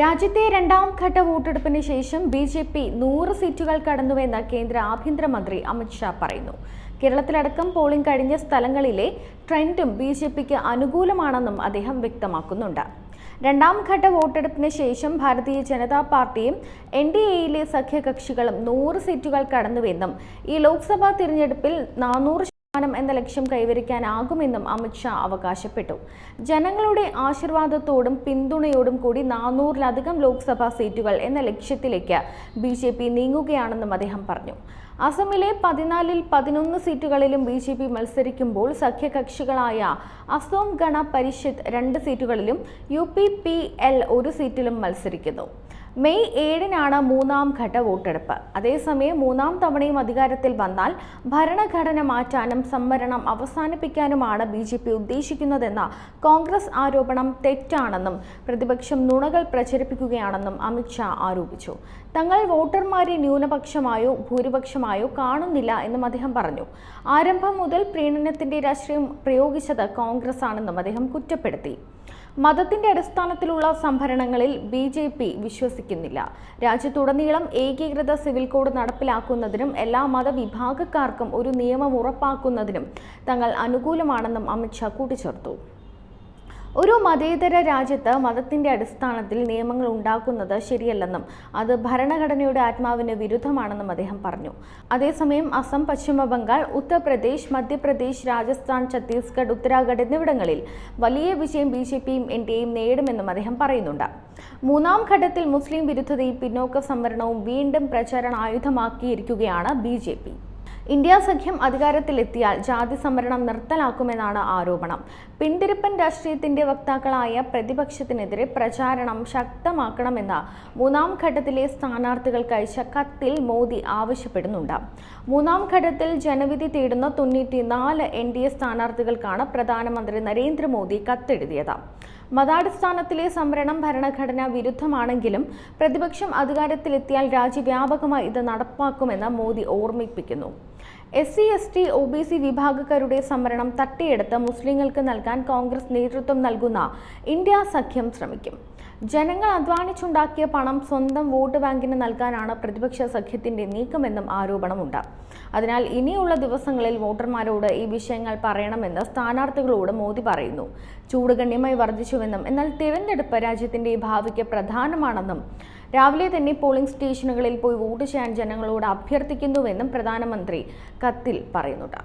രാജ്യത്തെ രണ്ടാം ഘട്ട വോട്ടെടുപ്പിന് ശേഷം ബി ജെ പി നൂറ് സീറ്റുകൾ കടന്നുവെന്ന് കേന്ദ്ര ആഭ്യന്തരമന്ത്രി അമിത്ഷാ പറയുന്നു. കേരളത്തിലടക്കം പോളിംഗ് കഴിഞ്ഞ സ്ഥലങ്ങളിലെ ട്രെൻഡും ബി ജെ പിക്ക് അനുകൂലമാണെന്നും അദ്ദേഹം വ്യക്തമാക്കുന്നുണ്ട്. രണ്ടാം ഘട്ട വോട്ടെടുപ്പിന് ശേഷം ഭാരതീയ ജനതാ പാർട്ടിയും എൻ ഡി എയിലെ സഖ്യകക്ഷികളും നൂറ് സീറ്റുകൾ കടന്നുവെന്നും ഈ ലോക്സഭാ തിരഞ്ഞെടുപ്പിൽ നാനൂറ് ശതമാനം എന്ന ലക്ഷ്യം കൈവരിക്കാനാകുമെന്നും അമിത്ഷാ അവകാശപ്പെട്ടു. ജനങ്ങളുടെ ആശീർവാദത്തോടും പിന്തുണയോടും കൂടി നാനൂറിലധികം ലോക്സഭാ സീറ്റുകൾ എന്ന ലക്ഷ്യത്തിലേക്ക് ബി ജെ പി നീങ്ങുകയാണെന്നും അദ്ദേഹം പറഞ്ഞു. അസമിലെ പതിനാലിൽ പതിനൊന്ന് സീറ്റുകളിലും ബി ജെ പി മത്സരിക്കുമ്പോൾ സഖ്യകക്ഷികളായ അസോം ഗണ പരിഷത്ത് രണ്ട് സീറ്റുകളിലും യു പി പി എൽ ഒരു സീറ്റിലും മത്സരിക്കുന്നു. മെയ് ഏഴിനാണ് മൂന്നാം ഘട്ട വോട്ടെടുപ്പ്. അതേസമയം മൂന്നാം തവണയും അധികാരത്തിൽ വന്നാൽ ഭരണഘടന മാറ്റാനും സംവരണം അവസാനിപ്പിക്കാനുമാണ് ബി ജെ പി ഉദ്ദേശിക്കുന്നതെന്ന കോൺഗ്രസ് ആരോപണം തെറ്റാണെന്നും പ്രതിപക്ഷം നുണകൾ പ്രചരിപ്പിക്കുകയാണെന്നും അമിത്ഷാ ആരോപിച്ചു. തങ്ങൾ വോട്ടർമാരെ ന്യൂനപക്ഷമായോ ഭൂരിപക്ഷമായോ കാണുന്നില്ല എന്നും അദ്ദേഹം പറഞ്ഞു. ആരംഭം മുതൽ പ്രീണനത്തിന്റെ രാഷ്ട്രീയം പ്രയോഗിച്ചത് കോൺഗ്രസ് ആണെന്നും അദ്ദേഹം കുറ്റപ്പെടുത്തി. മതത്തിന്റെ അടിസ്ഥാനത്തിലുള്ള സംഭരണങ്ങളിൽ ബി ജെ പി വിശ്വസിക്കുന്നില്ല. രാജ്യത്തുടനീളം ഏകീകൃത സിവിൽ കോഡ് നടപ്പിലാക്കുന്നതിനും എല്ലാ മതവിഭാഗക്കാർക്കും ഒരു നിയമം ഉറപ്പാക്കുന്നതിനും തങ്ങൾ അനുകൂലമാണെന്നും അമിത്ഷാ കൂട്ടിച്ചേർത്തു. ഒരു മതേതര രാജ്യത്ത് മതത്തിന്റെ അടിസ്ഥാനത്തിൽ നിയമങ്ങൾ ഉണ്ടാക്കുന്നത് ശരിയല്ലെന്നും അത് ഭരണഘടനയുടെ ആത്മാവിന് വിരുദ്ധമാണെന്നും അദ്ദേഹം പറഞ്ഞു. അതേസമയം അസം പശ്ചിമ ബംഗാൾ ഉത്തർപ്രദേശ് മധ്യപ്രദേശ് രാജസ്ഥാൻ ഛത്തീസ്ഗഡ് ഉത്തരാഖണ്ഡ് എന്നിവിടങ്ങളിൽ വലിയ വിജയം ബി ജെ പിയും എൻ ഡി എയും നേടുമെന്നും അദ്ദേഹം പറയുന്നുണ്ട്. മൂന്നാം ഘട്ടത്തിൽ മുസ്ലിം വിരുദ്ധതയും പിന്നോക്ക സംവരണവും വീണ്ടും പ്രചാരണ ആയുധമാക്കിയിരിക്കുകയാണ് ബി ജെ പി. ഇന്ത്യ സഖ്യം അധികാരത്തിലെത്തിയാൽ ജാതി സംവരണം നിർത്തലാക്കുമെന്നാണ് ആരോപണം. പിന്തിരിപ്പൻ രാഷ്ട്രീയത്തിന്റെ വക്താക്കളായ പ്രതിപക്ഷത്തിനെതിരെ പ്രചാരണം ശക്തമാക്കണമെന്ന മൂന്നാം ഘട്ടത്തിലെ സ്ഥാനാർത്ഥികൾക്ക് അയച്ച കത്തിൽ മോദി ആവശ്യപ്പെടുന്നുണ്ട്. മൂന്നാം ഘട്ടത്തിൽ ജനവിധി തേടുന്ന തൊണ്ണൂറ്റി നാല് എൻ ഡി എ സ്ഥാനാർത്ഥികൾക്കാണ് പ്രധാനമന്ത്രി നരേന്ദ്രമോദി കത്തെഴുതിയത്. മതാടിസ്ഥാനത്തിലെ സംവരണം ഭരണഘടന വിരുദ്ധമാണെങ്കിലും പ്രതിപക്ഷം അധികാരത്തിലെത്തിയാൽ രാജ്യവ്യാപകമായി ഇത് നടപ്പാക്കുമെന്ന് മോദി ഓർമ്മിപ്പിക്കുന്നു. S C S T O B C വിഭാഗക്കാരുടെ സംവരണം തട്ടിയെടുത്ത് മുസ്ലിങ്ങൾക്ക് നൽകാൻ കോൺഗ്രസ് നേതൃത്വം നൽകുന്ന ഇന്ത്യ സഖ്യം ശ്രമിക്കും. ജനങ്ങൾ അധ്വാനിച്ചുണ്ടാക്കിയ പണം സ്വന്തം വോട്ട് ബാങ്കിന് നൽകാനാണ് പ്രതിപക്ഷ സഖ്യത്തിന്റെ നീക്കമെന്നും ആരോപണമുണ്ട്. അതിനാൽ ഇനിയുള്ള ദിവസങ്ങളിൽ വോട്ടർമാരോട് ഈ വിഷയങ്ങൾ പറയണമെന്ന് സ്ഥാനാർത്ഥികളോട് മോദി പറയുന്നു. ചൂട് ഗണ്യമായി വർദ്ധിച്ചുവെന്നും എന്നാൽ തിരഞ്ഞെടുപ്പ് രാജ്യത്തിന്റെ ഭാവിക്ക് പ്രധാനമാണെന്നും രാവിലെ തന്നെ പോളിംഗ് സ്റ്റേഷനുകളിൽ പോയി വോട്ട് ചെയ്യാൻ ജനങ്ങളോട് അഭ്യർത്ഥിക്കുന്നുവെന്നും പ്രധാനമന്ത്രി കത്തിൽ പറയുന്നുണ്ട്.